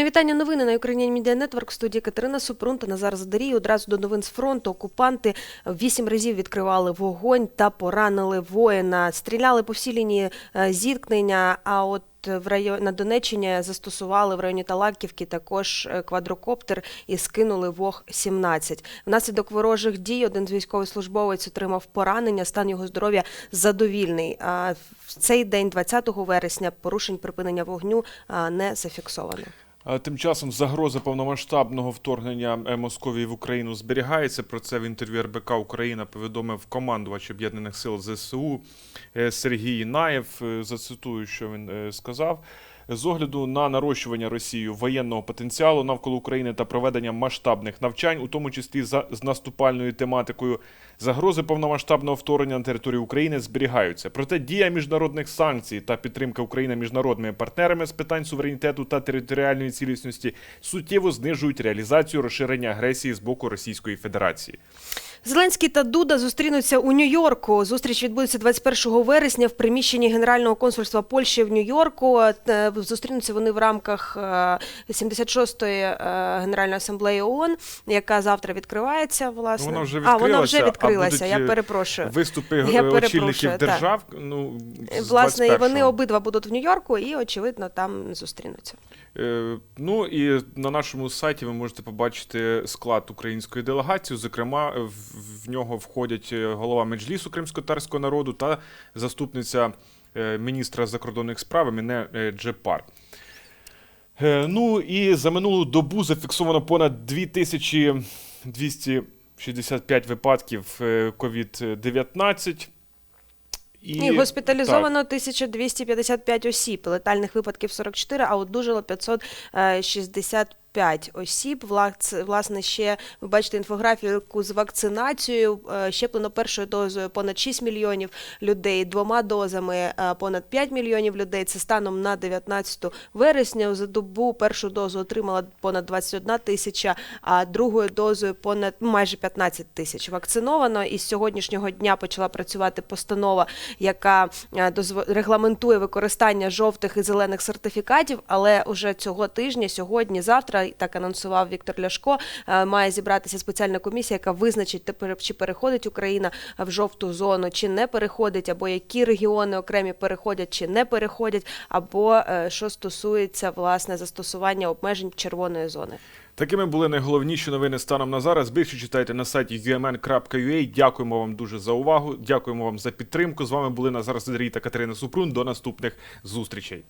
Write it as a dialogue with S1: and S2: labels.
S1: Мої вітання новини на Мідіа Нетворк. В студії Катерина Супрун та Назар Задарій. Одразу до новин з фронту. Окупанти вісім разів відкривали вогонь та поранили воїна. Стріляли по всій лінії е, зіткнення. А от в районі на Донеччині застосували в районі Талаківки також е, квадрокоптер і скинули вог 17 Внаслідок ворожих дій один з військовослужбовець отримав поранення. Стан його здоров'я задовільний. А в цей день, 20 вересня, порушень припинення вогню не зафіксовано.
S2: Тим часом загроза повномасштабного вторгнення е, Московії в Україну зберігається. Про це в інтерв'ю РБК Україна повідомив командувач об'єднаних сил ЗСУ е, Сергій Наєв. Е, Зацитую, що він сказав. З огляду на нарощування Росією воєнного потенціалу навколо України та проведення масштабних навчань, у тому числі за з наступальною тематикою, загрози повномасштабного вторгнення на територію України зберігаються. Проте дія міжнародних санкцій та підтримка України міжнародними партнерами з питань суверенітету та територіальної цілісності суттєво знижують реалізацію розширення агресії з боку Російської Федерації.
S1: Зеленський та Дуда зустрінуться у Нью-Йорку. Зустріч відбудеться 21 вересня в приміщенні Генерального консульства Польщі в Нью-Йорку. Е, Зустрінуться вони в рамках е, 76-ї е, Генеральної асамблеї ООН, яка завтра відкривається. Власне,
S2: Вона вже
S1: а вона вже
S2: відкрилася, а будуть,
S1: Я
S2: е,
S1: перепрошую.
S2: Виступи
S1: Я
S2: е,
S1: перепрошую, так.
S2: держав. Ну
S1: Власне, і вони
S2: 21-го.
S1: обидва будуть в Нью-Йорку і, очевидно, там зустрінуться.
S2: Е, Ну і на нашому сайті ви можете побачити склад української делегації. Зокрема, в, в нього входять е, голова меджлісу кримсько-татарського народу та заступниця е, міністра закордонних справ Міне е, Джепар. Ну і за минулу добу зафіксовано понад 2265 випадків е, COVID-19.
S1: І, госпіталізовано 1255 осіб, летальних випадків 44, а одужало 565 осіб. Власне, ще ви бачите інфографіку з вакцинацією. Е, Щеплено першою дозою понад 6 мільйонів людей, двома дозами е, понад 5 мільйонів людей. Це станом на 19 вересня. За добу першу дозу отримала понад 21 тисяча, а другою дозою понад ну, майже 15 тисяч вакциновано. І з сьогоднішнього дня почала працювати постанова, яка е, регламентує використання жовтих і зелених сертифікатів. Але уже цього тижня, сьогодні, завтра, так анонсував Віктор Ляшко, е, має зібратися спеціальна комісія, яка визначить тепер, чи переходить Україна в жовту зону, чи не переходить, або які регіони окремі переходять, чи не переходять, або е, що стосується власне застосування обмежень червоної зони.
S2: Такими були найголовніші новини станом на зараз. Більше читайте на сайті umn.ua. Дякуємо вам дуже за увагу. Дякуємо вам за підтримку. З вами були Назар Сидорій та Катерина Супрун. До наступних зустрічей.